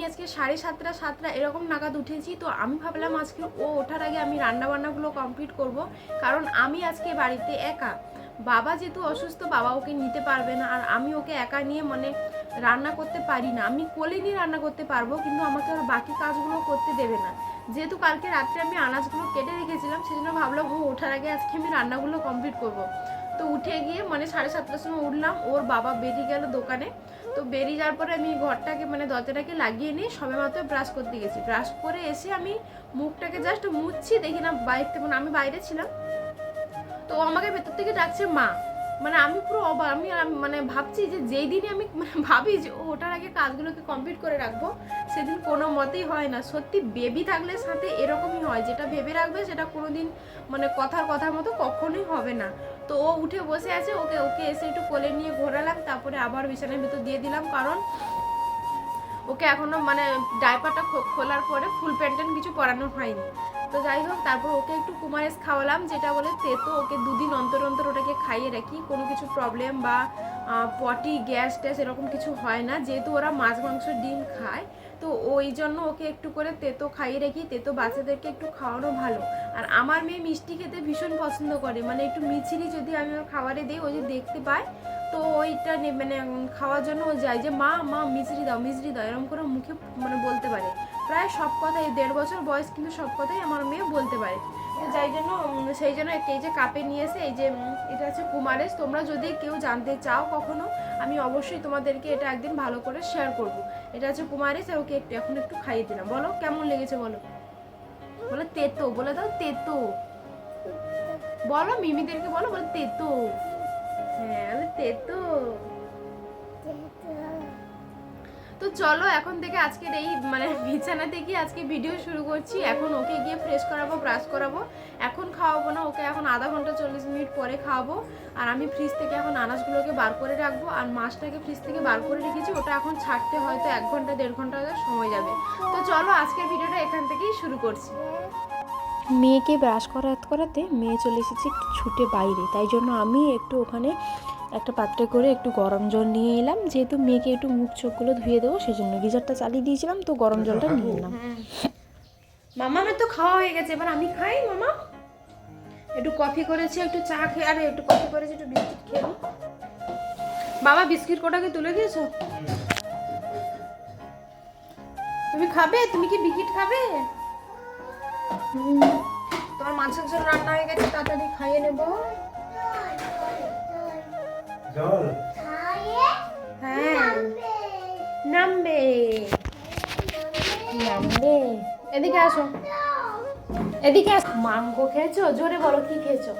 আমি আজকে সাড়ে সাতটা সাতটা এরকম নাগাদ উঠেছি। তো আমি ভাবলাম আজকে ও ওঠার আগে আমি রান্না বান্নাগুলো কমপ্লিট করব। কারণ আমি আজকে বাড়িতে একা। বাবা যেহেতু অসুস্থ, বাবা ওকে নিতে পারবে না। আর আমি ওকে একা নিয়ে মানে রান্না করতে পারি না। আমি কোলে নিয়ে রান্না করতে পারব, কিন্তু আমাকে ওর বাকি কাজগুলো করতে দেবে না। যেহেতু কালকে রাত্রে আমি আনাজগুলো কেটে রেখেছিলাম, সেজন্য ভাবলাম ও ওঠার আগে আজকে আমি রান্নাগুলো কমপ্লিট করব। তো উঠে গিয়ে মানে সাড়ে সাতটার সময় উঠলাম। ওর বাবা বেরিয়ে গেল দোকানে। তো বেরিয়ে যাওয়ার পরে আমি ঘরটাকে মানে দরজাটাকে লাগিয়ে নিয়ে সবে মাত্র ব্রাশ করতে গেছি। ব্রাশ করে এসে আমি মুখটাকে জাস্ট মুছছি দেখি না বাইরে মানে আমি বাইরে ছিলাম। তো আমাকে ভেতর থেকে ডাকছে, মা। মানে আমি পুরো অবাক, আমি মানে ভাবছি যে যেই দিনই আমি মানে ভাবি যে ওটার আগে কাজগুলোকে কমপ্লিট করে রাখব, সেদিন কোনো মতেই হয় না। সত্যি বেবি থাকলে সাথে এরকমই হয়, যেটা ভেবে রাখবে সেটা কোনো দিন মানে কথার কথার মতো কখনোই হবে না। তো ও উঠে বসে আছে, ওকে ওকে এসে একটু কোলে নিয়ে ঘোরালাম, তারপরে আবার বিছানার ভিতর দিয়ে দিলাম, কারণ ওকে এখনও মানে ডাইপারটা খোলার পরে ফুল প্যান্ট কিছু পরানো হয়নি। তো যাই হোক, তারপর ওকে একটু কুমারেস খাওয়ালাম, যেটা বলে তেতো ওকে দুদিন অন্তর অন্তর ওটাকে খাইয়ে রাখি। কোনো কিছু প্রবলেম বা পটি গ্যাস ট্যাস এরকম কিছু হয় না। যেহেতু ওরা মাছ, মাংস, ডিম খায়, তো ওই জন্য ওকে একটু করে তেতো খাইয়ে রাখি। তেতো বাচ্চাদেরকে একটু খাওয়ানো ভালো। আর আমার মেয়ে মিষ্টি খেতে ভীষণ পছন্দ করে। মানে একটু মিছিরি যদি আমি ওর খাবারে দিই, ও যদি দেখতে পায়, তো ওইটা মানে খাওয়ার জন্য ও যায় যে, মা মা, মিছরি দাও মিছরি দাও। এরকম করে মুখে মানে বলতে পারে। প্রায় সব কথাই, দেড় বছর বয়স কিন্তু সব কথাই আমার মেয়ে বলতে পারে। যাই জন্য সেই জন্য এই যে কাপে নিয়ে এসে এই যে এটা হচ্ছে কুমারেশ, তোমরা যদি কেউ জানতে চাও কখনো, আমি অবশ্যই তোমাদেরকে এটা একদিন ভালো করে শেয়ার করব। এটা হচ্ছে কুমারেশ, আর ওকে একটু, এখন একটু খাইয়ে দিলাম। বলো, কেমন লেগেছে বলো? বলো, তেতো, বলে দাও তেতো। বলো, মিমিদেরকে বলো বলো, তেতো। হ্যাঁ তেতো। তো চলো এখন থেকে আজকের এই মানে বিছানা থেকে আজকে ভিডিও শুরু করছি। এখন ওকে গিয়ে ফ্রেশ করাবো ব্রাশ করাবো। এখন খাওয়াবো না, ওকে এখন আধা ঘণ্টা চল্লিশ মিনিট পরে খাওয়াবো। আর আমি ফ্রিজ থেকে এখন আনাজগুলোকে বার করে রাখব। আর মাছটাকে ফ্রিজ থেকে বার করে রেখেছি, ওটা এখন ছাড়তে হয়তো এক ঘণ্টা, দেড় ঘণ্টা হয়তো সময় যাবে। তো চলো আজকের ভিডিওটা এখান থেকেই শুরু করছি। মেয়েকে ব্রাশ করাতে করাতে মেয়ে চলে এসেছে ছুটে বাইরে। তাই জন্য আমি একটু ওখানে একটা পাত্রে করে একটু গরম জল নিয়ে এলাম। যেহেতু মেয়েকে একটু মুখ চোখগুলো ধুয়ে দেবো সেই জন্য গিজারটা চালিয়ে দিয়েছিলাম তো গরম জলটা নিয়ে এলাম। মামা আমার তো খাওয়া হয়ে গেছে। এবার আমি খাই মামা। একটু কফি করেছি একটু চা খেয়ে আরে একটু কফি করেছি একটু বিস্কিট খেয়ে বাবা বিস্কিট কোটাকে তুলে দিয়েছ? তুমি খাবে? তুমি কি বিস্কিট খাবে? তোমার মাছ মাংস রান্না হয়ে গেছে তাড়াতাড়ি খাইয়ে নেব। জল। হ্যাঁ। নামবে। নামবে। এদিকে আসো। এদিকে আসো মাঙ্গো খেয়েছো? জোরে বলো, কি খেয়েছো?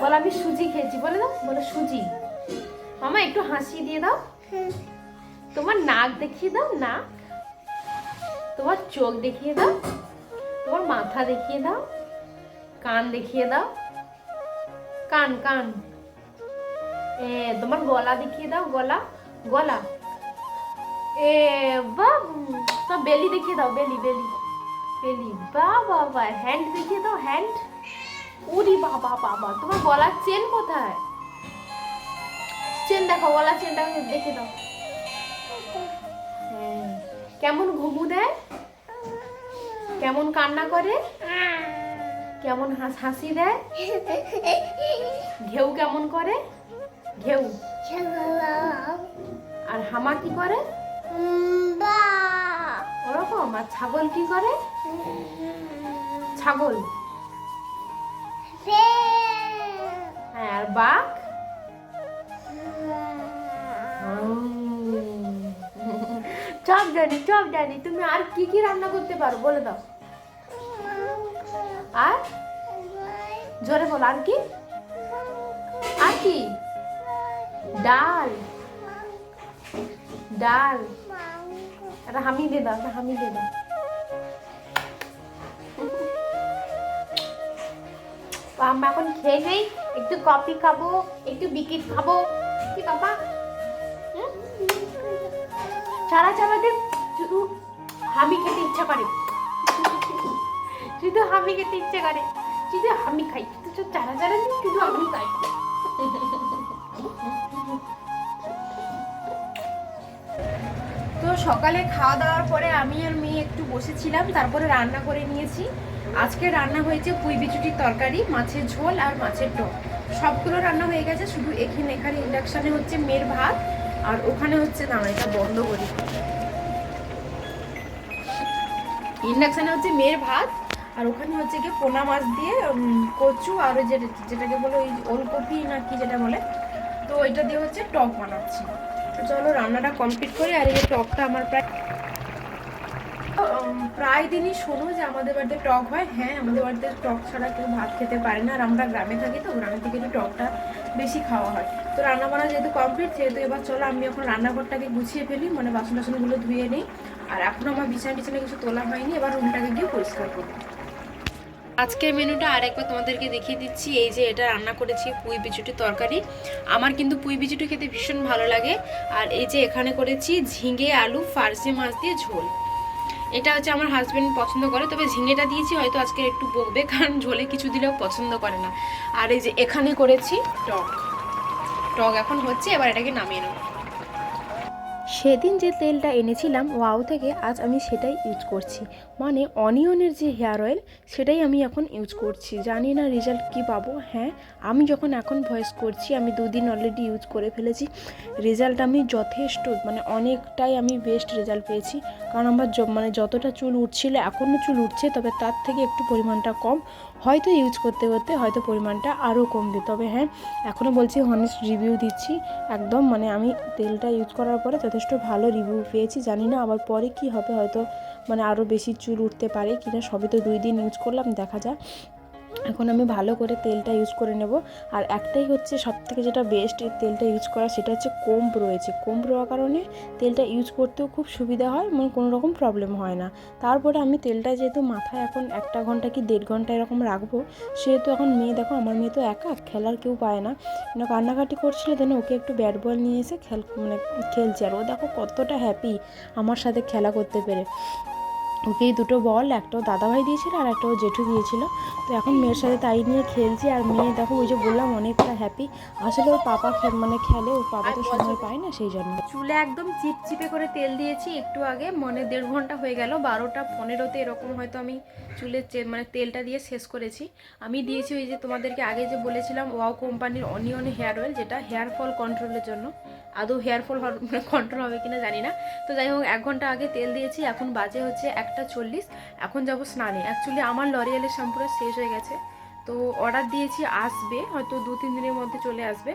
বলো, আমি সুজি খেয়েছি। বলে দাও, বলো, সুজি। মামা, একটু হাসি দিয়ে দাও। তোমার নাক দেখিয়ে দাও নাক তোমার চোখ দেখিয়ে দাও। তোমার মাথা দেখিয়ে দাও। কান দেখিয়ে দাও। কান কান। তোমার গলা দেখিয়ে দাও, গলা গলা। এ বা বেলি দেখিয়ে দাও, বেলি বেলি। বেলি বা বাবা হ্যান্ড দেখিয়ে দাও হ্যান্ড উরি বাবা বাবা, তোমার গলার চেন কোথায়? চেন দেখো গলার চেনটা দেখে দাও। হ্যাঁ। কেমন ঘুমু দেয়? কেমন কান্না করে? কেমন হাসি দেয়? ঘেউ কেমন করে? ঘেউ। আর হামা কি করে? ওরকম। আর ছাগল কি করে? ছাগল। হ্যাঁ আর বাঘ। সব জানি সব জানি তুমি আর কি কি রান্না করতে পারো? বলে দাও। আর? জোরে বলো আর কি? আর কি? ডাল। ডাল। একটা হামি দিয়ে দাও একটা হামি দিয়ে দাও। আমরা এখন খেয়ে নেই, একটু কফি খাব, একটু বিকিট খাব। কি বাবা? সারা সারাদিন শুধু হামি খেতে ইচ্ছা করে। শুধু হামি খেতে ইচ্ছে করে। শুধু হামি খাই। শুধু চারা চারা শুধু আমি খাই। সকালে খাওয়া দাওয়ার পরে আমি আর মেয়ে একটু বসেছিলাম, তারপরে রান্না করে নিয়েছি। আজকে রান্না হয়েছে পুঁই বিচুটির তরকারি, মাছের ঝোল আর মাছের টক সবগুলো রান্না হয়ে গেছে, শুধু এখানে এখানে ইন্ডাকশানে হচ্ছে মেয়ের ভাত, আর ওখানে হচ্ছে না, এটা বন্ধ করি। ইন্ডাকশানে হচ্ছে মেয়ের ভাত, আর ওখানে হচ্ছে গিয়ে পোনা মাছ দিয়ে কচু আর ওই যেটাকে বলো ওই ওলকপি না কি যেটা বলে, তো এটা দিয়ে হচ্ছে টক বানাচ্ছি। চলো রান্নাটা কমপ্লিট করি, আর এই টকটা আমার প্রায় প্রায় দিনই শোনো যে আমাদের বাড়িতে টক হয়। হ্যাঁ আমাদের বাড়িতে টক ছাড়া কেউ ভাত খেতে পারে না, আর আমরা গ্রামে থাকি তো, গ্রামে থেকে একটু টকটা বেশি খাওয়া হয়। তো রান্না বান্না যেহেতু কমপ্লিট সেহেতু এবার চলো আমি এখন রান্নাঘরটাকে গুছিয়ে ফেলি মানে বাসন টাসনগুলো ধুয়ে নিই। আর এখনও আমার বিছানা টিছানা কিছু তোলা হয়নি, এবার রুমটাকে গিয়ে পরিষ্কার করব। আজকের মেনুটা আরেকবার তোমাদেরকে দেখিয়ে দিচ্ছি। এই যে এটা রান্না করেছি পুঁই বিচুটি তরকারি। আমার কিন্তু পুঁই বিচুটি খেতে ভীষণ ভালো লাগে। আর এই যে এখানে করেছি ঝিঙে, আলু, ফার্সি মাছ দিয়ে ঝোল। এটা হচ্ছে আমার হাজব্যান্ড পছন্দ করে, তবে ঝিঙেটা দিয়েছি, হয়তো আজকে একটু বকবে, কারণ ঝোলে কিছু দিলেও পছন্দ করে না। আর এই যে এখানে করেছি টক। টক এখন হচ্ছে, এবার এটাকে নামিয়ে নেব। সেদিন যে তেলটা এনেছিলাম, ওয়াও থেকে আজ আমি সেটাই ইউজ করছি। মানে অনিয়নের যে হেয়ার অয়েল সেটাই আমি এখন ইউজ করছি। জানি না রেজাল্ট কি পাবো হ্যাঁ আমি যখন এখন ভয়েস করছি, আমি দুদিন অলরেডি ইউজ করে ফেলেছি রেজাল্ট আমি যথেষ্ট মানে অনেকটাই আমি বেস্ট রেজাল্ট পেয়েছি। কারণ আমার মানে যতটা চুল উঠছিল এখনও চুল উঠছে, তবে তার থেকে একটু পরিমাণটা কম। হয়তো ইউজ করতে করতে হয়তো পরিমাণটা আরও কমবে। তবে হ্যাঁ এখনও বলছি হনেস্ট রিভিউ দিচ্ছি। একদম মানে আমি তেলটা ইউজ করার পরে যথেষ্ট ভালো রিভিউ পেয়েছি। জানি না আবার পরে কি হবে, হয়তো মানে আরও বেশি চুল উঠতে পারে কিনা, সবই তো দুই দিন ইউজ করলাম, দেখা যাক। এখন আমি ভালো করে তেলটা ইউজ করে নেব। আর একটাই হচ্ছে সব থেকে যেটা বেস্ট তেলটা ইউজ করা, সেটা হচ্ছে কোম্প রয়েছে। কোম্প রওয়ার কারণে তেলটা ইউজ করতেও খুব সুবিধা হয় মানে কোনো রকম প্রবলেম হয় না। তারপরে আমি তেলটা যেহেতু মাথায় এখন একটা ঘণ্টা কি দেড় ঘণ্টা এরকম রাখব, সেহেতু এখন মেয়ে, দেখো আমার মেয়ে তো একা, খেলার কেউ পায় না। না কান্নাকাটি করছিল দেন ওকে একটু ব্যাট বল নিয়ে এসে খেল মানে খেলছে। আর ও দেখো কতটা হ্যাপি আমার সাথে খেলা করতে পেরে। ওকে দুটো বল একটাও দাদাভাই দিয়েছিল আর একটাও জেঠু দিয়েছিল। তো এখন মেয়ের সাথে তাই নিয়ে খেলছি আর মেয়ে দেখো ওই যে বললাম অনেকটা হ্যাপি আসলে ওর পাপা মানে খেলে ওর পাপা তো সময় পায় না সেই জন্য। চুলে একদম চিপচিপে করে তেল দিয়েছি একটু আগে মানে দেড় ঘণ্টা হয়ে গেল বারোটা পনেরোতে এরকম হয়তো আমি চুলে মানে তেলটা দিয়ে শেষ করেছি। আমি দিয়েছি ওই যে তোমাদেরকে আগে যে বলেছিলাম ওয়াও কোম্পানির অনিয়ন হেয়ার অয়েল যেটা হেয়ার ফল কন্ট্রোলের জন্য। আদৌ হেয়ার ফল কন্ট্রোল হবে কিনা জানি না। তো যাই হোক, এক ঘণ্টা আগে তেল দিয়েছি, এখন বাজে হচ্ছে একটা চল্লিশ। এখন যাব স্নানে। অ্যাকচুয়ালি আমার লরিয়ালের শ্যাম্পুটা শেষ হয়ে গেছে। তো অর্ডার দিয়েছি, আসবে, হয়তো দু, তিন দিনের মধ্যে চলে আসবে।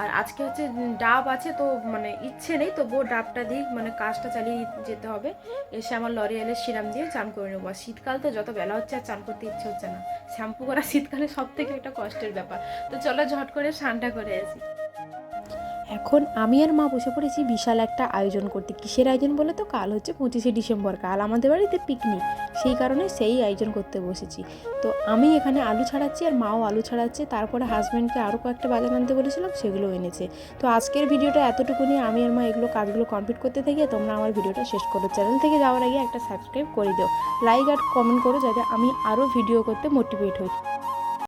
আর আজকে হচ্ছে ডাব আছে, তো মানে ইচ্ছে নেই, তবুও ডাবটা দিয়ে মানে কাজটা চালিয়ে যেতে হবে। এসে আমার লরিয়ালের সিরাম দিয়ে চান করে নেব। আর শীতকাল তো যত বেলা হচ্ছে আর চান করতে ইচ্ছে হচ্ছে না। শ্যাম্পু করা শীতকালে সব থেকে একটা কষ্টের ব্যাপার। তো চলো ঝট করে স্নানটা করে আসি। এখন আমি আর মা বসে পড়েছি বিশাল একটা আয়োজন করতে। কিসের আয়োজন বলে তো? কাল হচ্ছে পঁচিশে ডিসেম্বর, কাল আমাদের বাড়িতে পিকনিক সেই কারণে সেই আয়োজন করতে বসেছি। তো আমি এখানে আলু ছাড়াচ্ছি আর মাও আলু ছাড়াচ্ছে। তারপরে হাজব্যান্ডকে আরও কয়েকটা বাজার আনতে বলেছিলাম, সেগুলো এনেছে। তো আজকের ভিডিওটা এতটুকু নিয়ে আমি আর মা এগুলো কাজগুলো কমপ্লিট করতে থাকি তোমরা আমার ভিডিওটা শেষ করো। চ্যানেল থেকে যাওয়ার আগে একটা সাবস্ক্রাইব করে দিও। লাইক আর কমেন্ট করো যাতে আমি আরও ভিডিও করতে মোটিভেট হই।